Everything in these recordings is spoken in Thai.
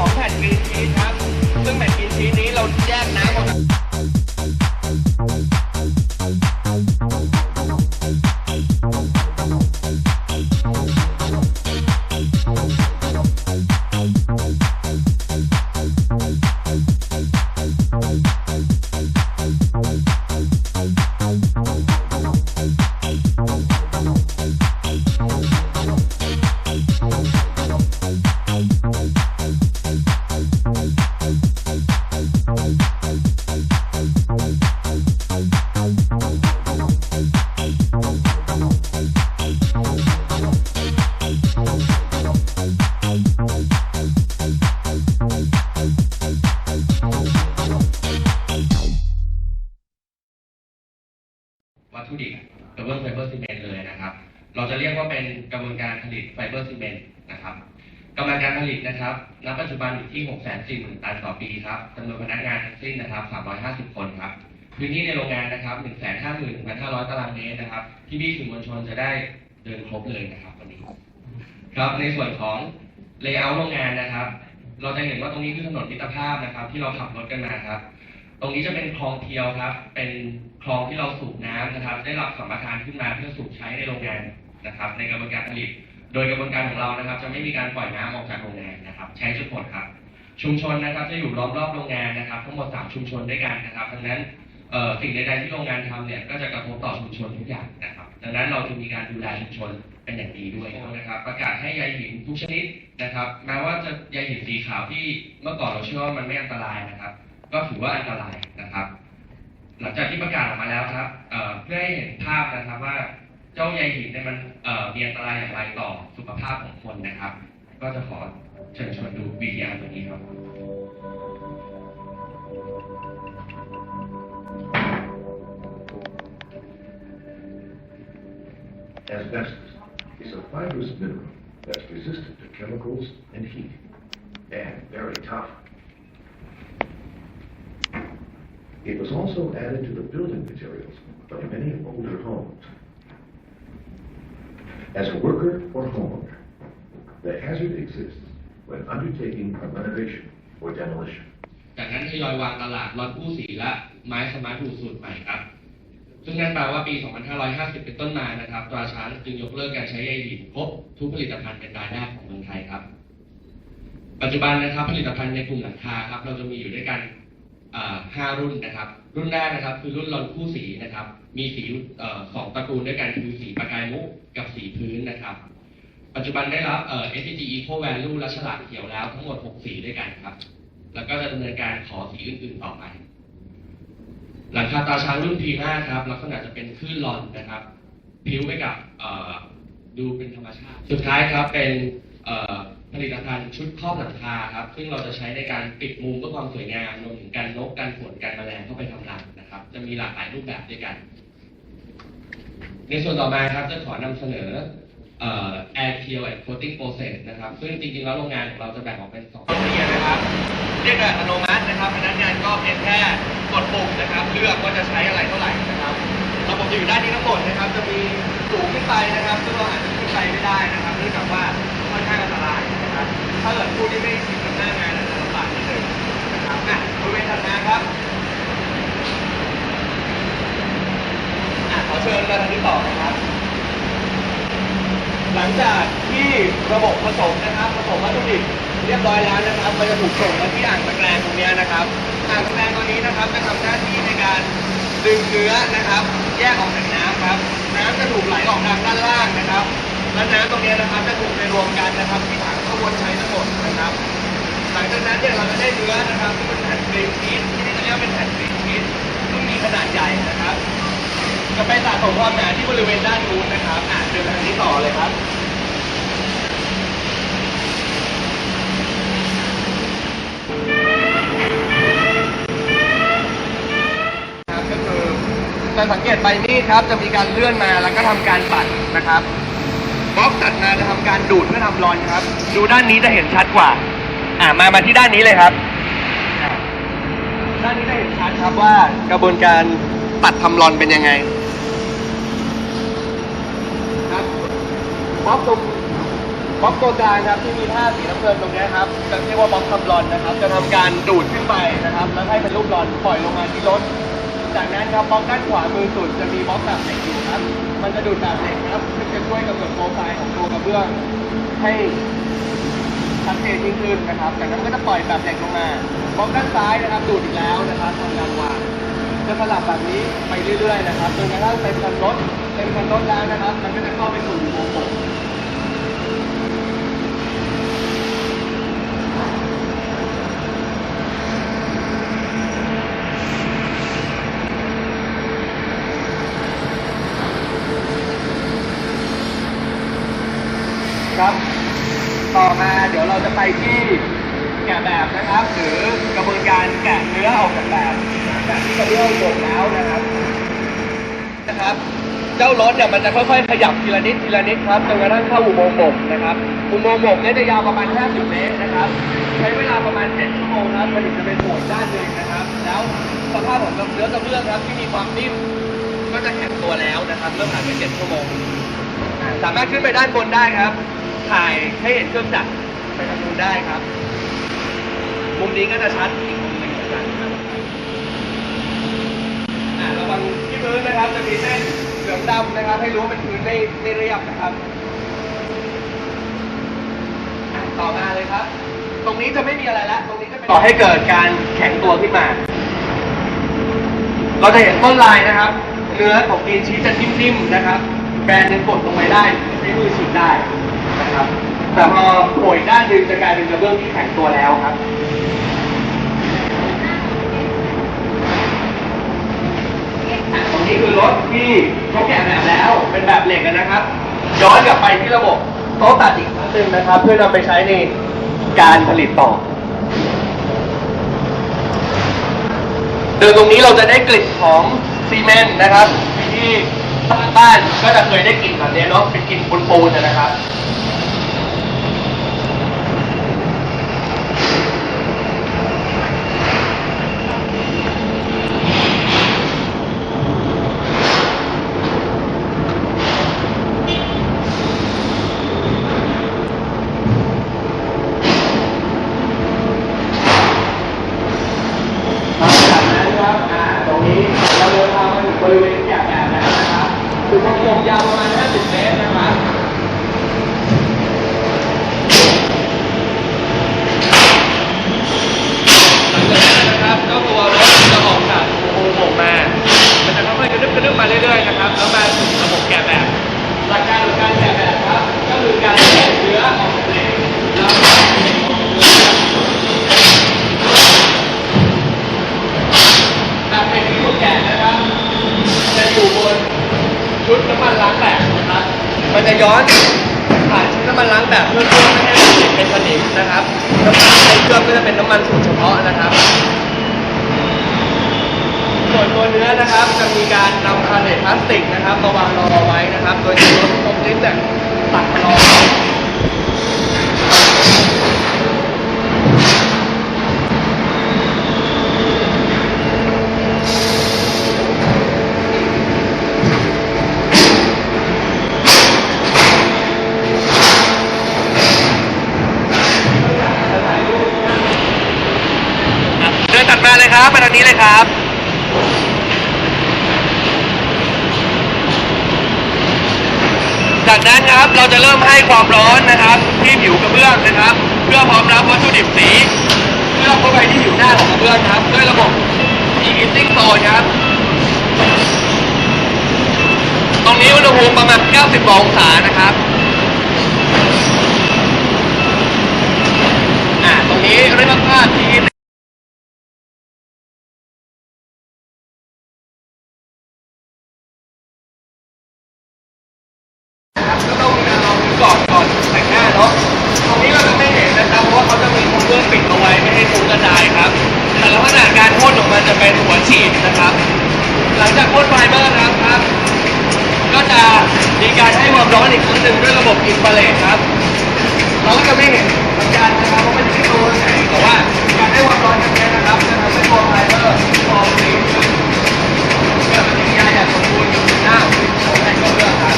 ของแผ่นกรีนชีสครับ ซึ่งแผ่นกรีนชีสนี้เราแยกน้ำออก เมนต์เลยนะครับ เราจะเรียกว่าเป็นกระบวนการผลิตไฟเบอร์ซีเมนต์นะครับกำลังการผลิตนะครับ ณ ปัจจุบันอยู่ที่ 6 4 0 0 0 0 ตันต่อปีครับจำนวนพนักงานทั้งสิ้นนะครับ 350 คนครับ พื้นที่ในโรงงานนะครับ 151,500 ตารางเมตรนะครับ ที่พี่สื่อมวลชนจะได้เดินครบเลยนะครับวันนี้ ครับในส่วนของเลเยอร์โรงงานนะครับ เราจะเห็นว่าตรงนี้คือถนนมิตรภาพนะครับ ที่เราขับรถกันมาครับ ตรงนี้จะเป็นคลองเทียวครับ เป็นคลองที่เราสูบน้ำนะครับ ได้รับสัมปทานขึ้นมาเพื่อสูบใช้ในโรงงานนะครับ ในกระบวนการผลิต โดยกระบวนการของเรานะครับ จะไม่มีการปล่อยน้ำออกจากโรงงานนะครับ ใช้จนหมดครับ ชุมชนนะครับ จะอยู่ล้อมรอบโรงงานนะครับ ทั้งหมด 3 ชุมชนด้วยกันนะครับดังนั้นสิ่งใดๆที่โรงงานทำเนี่ยก็จะกระทบต่อชุมชนทุกอย่างนะครับ ดังนั้นเราจะมีการดูแลชุมชนเป็นอย่างดีด้วยนะครับ ประกาศให้ใยหินทุกชนิดนะครับ แม้ว่าจะใยหินสีขาวที่เมื่อก่อนเราเชื่อว่ามันไม่อันตรายนะครับ ก็ถือว่าอันตรายนะครับ หลังจากที่ประกาศออกมาแล้วครับเเพื่อให้เห็นภาพนะครับว่าเจ้าใยหินเนี่ยมันมีอันตรายอย่างไรต่อสุขภาพของคนนะครับ ก็จะขอเชิญชวนดูวิดีโอตัวนี้ครับ Asbestos is a fibrous mineral that's resistant to chemicals and heat, and very tough. It was also added to the building materials of many older homes. As a worker or homeowner, the hazard exists when undertaking a renovation or demolition. จากนั้นทยอยวางตลาดรถผู้สีและไม้สมาร์ทดูสูตรใหม่ครับ ซึ่งนั่นแปลว่าปี 2550 เป็นต้นมานะครับตราช้างจึงยกเลิกการใช้ใยหินครบทุกผลิตภัณฑ์เป็นรายแรกของเมืองไทยครับ ปัจจุบันนะครับผลิตภัณฑ์ในกลุ่มหลังคาครับเราจะมีอยู่ด้วยกัน ห้ารุ่นนะครับ รุ่นแรกนะครับ คือรุ่นรอนคู่สีนะครับ มีสีสองตระกูลด้วยกันคือสีประกายมุกกับสีพื้นนะครับ ปัจจุบันได้รับ SDG Eco Value และฉลากเขียวแล้วทั้งหมด 6 สีด้วยกันครับ แล้วก็จะดำเนินการขอสีอื่นๆต่อไป หลังคาตาช้างรุ่น P5 ครับลักษณะจะเป็นคลื่นลอนนะครับผิวไปกับดูเป็นธรรมชาติ สุดท้ายครับเป็น ผลิตภัณฑ์ชุดครอบหลังคาครับ ซึ่งเราจะใช้ในการปิดมุมเพื่อความสวยงามรวมถึงกันนกกันฝนกันแมลงเข้าไปทำรังนะครับ จะมีหลากหลายรูปแบบด้วยกัน ในส่วนต่อมาครับจะขอนำเสนอ air peel and coating process นะครับ ซึ่งจริงๆแล้วโรงงานของเราจะแบ่งออกเป็นสองตัวนนะครับ เรียกแบบอัตโนมัตินะครับพนักงานก็เพียงแค่กดปุ่มนะครับ เลือกว่าจะใช้อะไรเท่าไหร่นะครับระบบจะอยู่ด้านนี้ทั้งหมดนะครับ จะมีสูงขึ้นไปนะครับซึ่งเราอาจจะขึ้นไปไม่ได้นะครับเนื่องจากว่าค่อนข้างอันตราย นะครับ ถ้าเกิดผู้ที่ไม่ชินกับหน้างานอาจจะลำบากนิดนึงนะครับอะบริเวณถัดมาครับอะขอเชิญมาทางนี้ต่อนะครับ หลังจากที่ระบบผสมนะครับผสมวัตถุดิบเรียบร้อยแล้วนะครับมันจะถูกส่งมาที่อ่างตะแกรงตรงเนี้ยนะครับอ่างตะแกรงตัวนี้นะครับจะทำหน้าที่ในการดึงเนื้อนะครับ แยกออกจากน้ำครับ น้ำจะถูกไหลออกทางด้านล่างนะครับ และน้ำตรงเนี้ยนะครับจะถูกไปรวมกันนะครับที่ถัง ข้าววนใช้ทั้งหมดนะครับหลังจากนั้นเนี่ยเราจะได้เนื้อนะครับที่เป็นแผ่นกรีนชีสที่นี่จะเรียกว่าเป็นแผ่นกรีนชีสซึ่งมีขนาดใหญ่นะครับ จะไปสะสมความหนาที่บริเวณด้านนู้นนะครับอะเดินทางนี้ต่อเลยครับครับก็คือจะสังเกตใบมีดครับจะมีการเลื่อนมาแล้วก็ทำการปัดนะครับ บล็อกตัดมาจะทำการดูดเพื่อทำรอนครับ ดูด้านนี้จะเห็นชัดกว่า อ่ามามาที่ด้านนี้เลยครับ ด้านนี้จะเห็นชัดครับว่ากระบวนการตัดทำรอนเป็นยังไง ครับบล็อกตรงบล็อกตัวกลางครับที่มีท่าสีน้ำเงินตรงนี้ครับจะเรียกว่าบล็อกทำรอนนะครับ จะทำการดูดขึ้นไปนะครับ แล้วให้เป็นลูกรอนปล่อยลงมาที่รถ จากนั้นครับบล็อกด้านขวามือสุดจะมีบล็อกแบบเหล็กอยู่ครับ มันจะดูดแบบเหล็กครับซึ่งจะช่วยกำหนดโปรไฟล์ของตัวกระเบื้องให้ชัดเจนยิ่งขึ้นนะครับจากนั้นก็จะปล่อยแบบเหล็กลงมาบล็อกด้านซ้ายนะครับดูดอีกแล้วนะครับทำการวางจะสลับแบบนี้ไปเรื่อยๆนะครับจนกระทั่งเต็มคันรถเต็มคันรถแล้วนะครับ มันก็จะเข้าไปสู่โมงค์ผมครับ ต่อมาเดี๋ยวเราจะไปที่แกะแบบนะครับ หรือกระบวนการแกะเนื้อออกจากแบบแบบที่กระเบื้องบดแล้วนะครับนะครับ เจ้ารถเนี่ยมันจะค่อยๆขยับทีละนิดทีละนิดครับจนกระทั่งเข้าอุโมงค์บ่มนะครับ อุโมงค์บ่มเนี่ยจะยาวประมาณ 50 เมตรนะครับ ใช้เวลาประมาณ 7 ชั่วโมงครับมันถึงจะเป็นโหมดด้านหนึ่งนะครับ แล้วสภาพของเนื้อกระเบื้องครับที่มีความนิ่มก็จะแข็งตัวแล้วนะครับเริ่มผ่านไป 7 ชั่วโมง สามารถขึ้นไปด้านบนได้ครับ ถ่ายให้เห็นเครื่องจักร ไปทางนู้นได้ครับ มุมนี้ก็จะชัดอีกมุมหนึ่งเหมือนกันครับอ่าระวังที่พื้นนะครับ จะมีเส้นเหลืองดำนะครับ ให้รู้ว่าเป็นพื้นไม่ไม่เรียบนะครับ ต่อมาเลยครับ ตรงนี้จะไม่มีอะไรละตรงนี้จะเป็นต่อให้เกิดการแข็งตัวขึ้นมา เราจะเห็นต้นลายนะครับเนื้อของกรีนชีสจะนิ่มๆนะครับ แบรนด์หนึงกดลงไปได้ใช้มือฉีดได้นะครับ แต่พอโผล่ด้านหนึ่งจะกลายเป็นกระเบื้องที่แข็งตัวแล้วครับตรงนี้คือรถที่เขาแกะแบบแล้วเป็นแบบเหล็กนะครับ ย้อนกลับไปที่ระบบโต๊ะตัดอีกครั้งหนึ่งนะครับ เพื่อนำไปใช้ในการผลิตต่อเดินตรงนี้เราจะได้กลิ่นของซีเมนต์นะครับที่บ้านก็จะเคยได้กลิ่นแบบนี้เนาะเป็นกลิ่นปูนๆนะครับ ครับมาทางนี้เลยครับ จากนั้นครับเราจะเริ่มให้ความร้อนนะครับ ที่ผิวกระเบื้องนะครับ เพื่อพร้อมรับวัตถุดิบสีเพื่อเข้าไปที่ผิวหน้าของกระเบื้องครับด้วยระบบ e-heating zone ครับ ตรงนี้อุณหภูมิประมาณ90องศานะครับ อินฟราเรดครับ เราก็จะไม่เห็นสัญญาณนะครับเพราะไม่ได้ตัวไหนแต่ว่าการได้ความร้อนอย่างนี้นะครับจะทำให้ตัวไฟเบอร์ฟองสีขึ้นเพื่อปฏิกิริยาอย่างสมบูรณ์อยู่หน้าของในตัวเรือครับ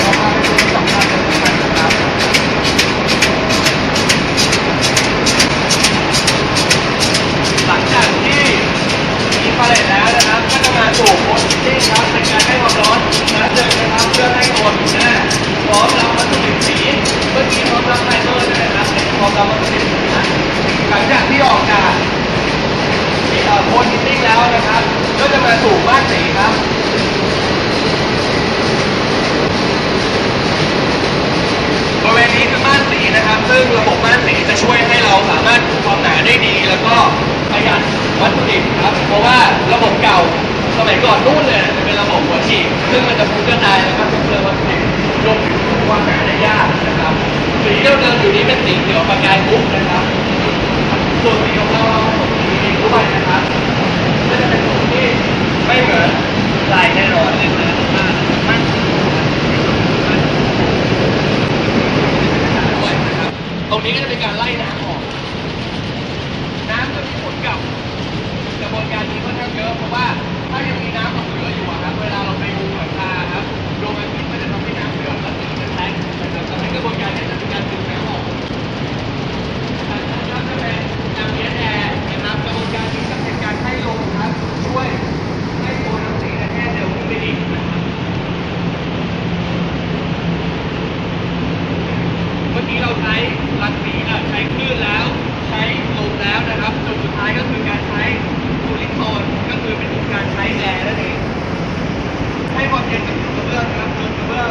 เราพาไปดูสองภาพสำคัญนครับหลังจากที่มีนฟาเรดแล้วนะครับก็จะมาสู่ ก่อนนู่นเลยจะเป็นระบบหัวฉีดซึ่งมันจะฟุ้งกระจายแล้วก็เปลืองวัตถุดิบรวมถึงคุมความหนาได้ยากนะครับสีที่เราเดินอยู่นี้เป็นสีเขียวประกายมุกนะครับส่วนสีของเราเราผสมสีด้วยนะครับก็จะเป็นสีที่ไม่เหมือนลายแน่นอนเลยนะมั่นด้วยนะครับตรงนี้ก็จะเป็นการไล่น้ำออกน้ำจะมีผลกับกระบวนการนี้ค่อนข้างเยอะเพราะว่า ถ้ายังมีน้ำเหลืออยู่อะครับเวลาเราไปดูหลังคาครับดวงอาทิตย์มันจะทำให้น้ำเหลือและสีมันแตกนะครับทำให้กระบวนการนี้จะมีการดึงน้ำออก ทางด้านจะเป็นน้ำเลี้ยงแอร์นะครับกระบวนการนี้จะเป็นการให้ลมครับช่วยให้ตัวน้ำสีและแห้งเร็วขึ้นไปอีกนะครับเมื่อกี้เราใช้รังสีอะใช้คลื่นแล้ว ใช้ลมแล้วนะครับจุดสุดท้ายก็คือการใช้คูลิ่งโซนก็คือเป็นการใช้แอร์นั่นเองให้ความเย็นกับกระเบื้องครับจนกระเบื้อง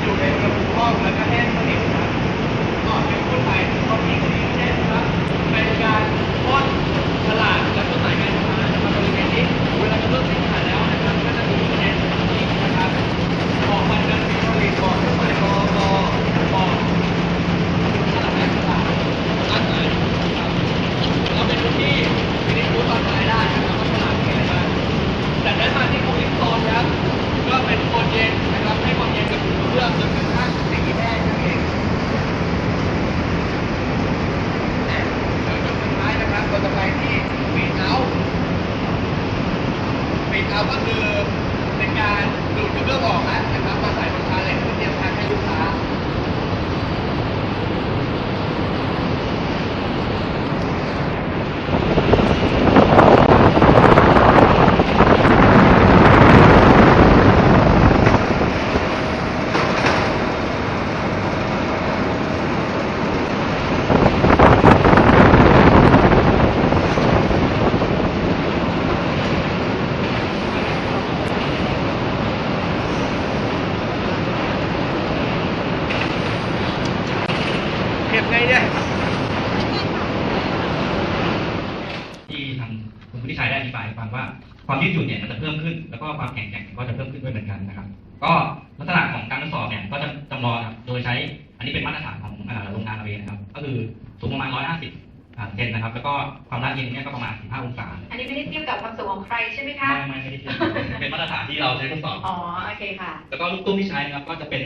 อยู่ในอุณหภูมิห้องแล้วก็แห้งสนิทครับ ก่อนเป็นคนไทยก็มีสีเช่นครับเป็นการพ่นฉลากและต้นสายการไฟฟ้านะครับบริเวณนี้เวลาจะเริ่มใช้งานแล้วนะครับก็จะมีเช่นนี้นะครับบอกวันเดือนปีผลิตบอกเครื่องหมายกอกบอกฉลากการฉลากตั้งไหนนะครับเราเป็นคนที่วินิจฉัยตอนท้ายได้นะครับว่าฉลากเป็นอะไรบ้างจากนั้นมาที่คูลิ่งโซนครับ ก็เป็นโซนเย็นนะครับให้ความเย็นกับผิวกระเบื้องจนกระทั่งสีแห้งนั่นเอง เดี๋ยวจุดสุดท้ายนะครับเราจะไปที่ฟีดเอาท์ฟีดเอาท์ก็คือเป็นการดูดกระเบื้องออกแล้วนะครับ มาใส่บนพาเลทเพื่อเตรียมทางให้ลูกค้า เก็บไงเนี่ยที่ทางคุณผู้ที่ใช้ได้อธิบายให้ฟังว่า ความยืดหยุ่นเนี่ยมันจะเพิ่มขึ้น แล้วก็ความแข็งแกร่งก็จะเพิ่มขึ้นด้วยเหมือนกันนะครับ ก็ลักษณะของการทดสอบเนี่ยก็จะจำลองครับโดยใช้ อันนี้เป็นมาตรฐานของอ่าโรงงานเราเองนะครับ ก็คือสูงประมาณ 150อ่าเซนนะครับ แล้วก็ความร้อนเย็นเนี่ยก็ประมาณ 15 องศา อันนี้ไม่ได้เทียบกับความสูงของใครใช่ไหมคะ ไม่ไม่ไม่ได้เทียบเป็นมาตรฐานที่เราใช้ทดสอบ อ๋อ โอเคค่ะ แล้วก็ลูกตุ้มที่ใช้นะครับก็จะเป็น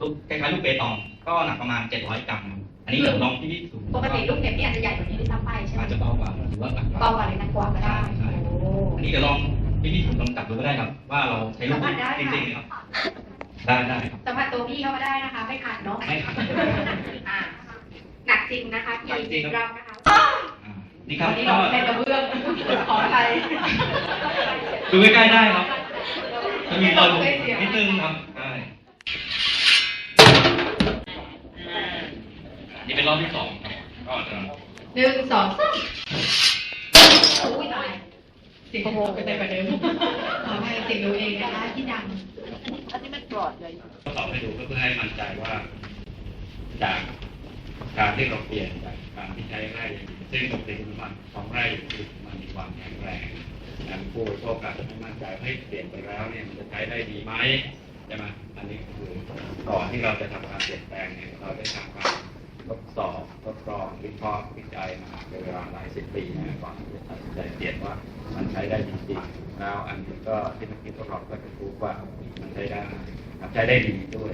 ลูกคล้ายๆลูกเปตอง ก็หนักประมาณ 700 กรัมครับอันนี้เดี๋ยวลองที่ที่สูงปกติลูกเห็บนี่อาจจะใหญ่กว่านี้ด้วยซ้ำไปใช่ไหมอาจจะเบากว่าหรือว่าหนักกว่าเบากว่าหรือหนักกว่าก็ได้ใช่โอ้อันนี้เดี๋ยวลองพี่พี่ผมลองจับดูก็ได้ครับ ว่าเราใช้ลูกสัมผัสได้จค่ะริงๆครับ ได้ได้ครับสัมผัสตัวพี่เข้ามาได้นะคะ ไม่ขาดเนาะไม่ขัดอ่าหนักจริงนะคะหนักจริงกี่คกรัรับมนะคะอ่านี่ครับวันนี้ก็เราเป็นกระเบื้องขออภัยดูใกล้ๆได้ครับจะมีรอยบุบนิดนึงครับได้ เป็นรอบที่สองครับก็จะหนึ่งสองสามอุ้ยตายเสียงโอ้โหไปไปเดิมขออภัยเสียงดูเองนะคะที่ดังทดสอบให้ดูก็เพื่อให้มั่นใจว่า จากการที่เราเปลี่ยนจากการที่ใช้ไร่อย่างนี้ซึ่งปกติมันของไร่คือมันมีความแข็งแรงการผู้บริโภคการจะไม่มั่นใจว่าให้ยเปลี่ยนไปแล้วเนี่ยมันจะใช้ได้ดีไหมใช่ไหมอันนี้คือก่อนที่เราจะทำการเปลี่ยนแปลงเนี่ยเราได้ทำการ ทดสอบทดลองวิเคราะห์วิจัยมาเป็นเวลาหลายสิบปีนะก่อนที่จะตัดสินใจเปลี่ยนว่ามันใช้ได้จริงๆแล้วอันนี้ก็ที่เมื่อกี้ทดลองก็จะรู้ว่ามันใช้ได้ใช้ได้ดีด้วย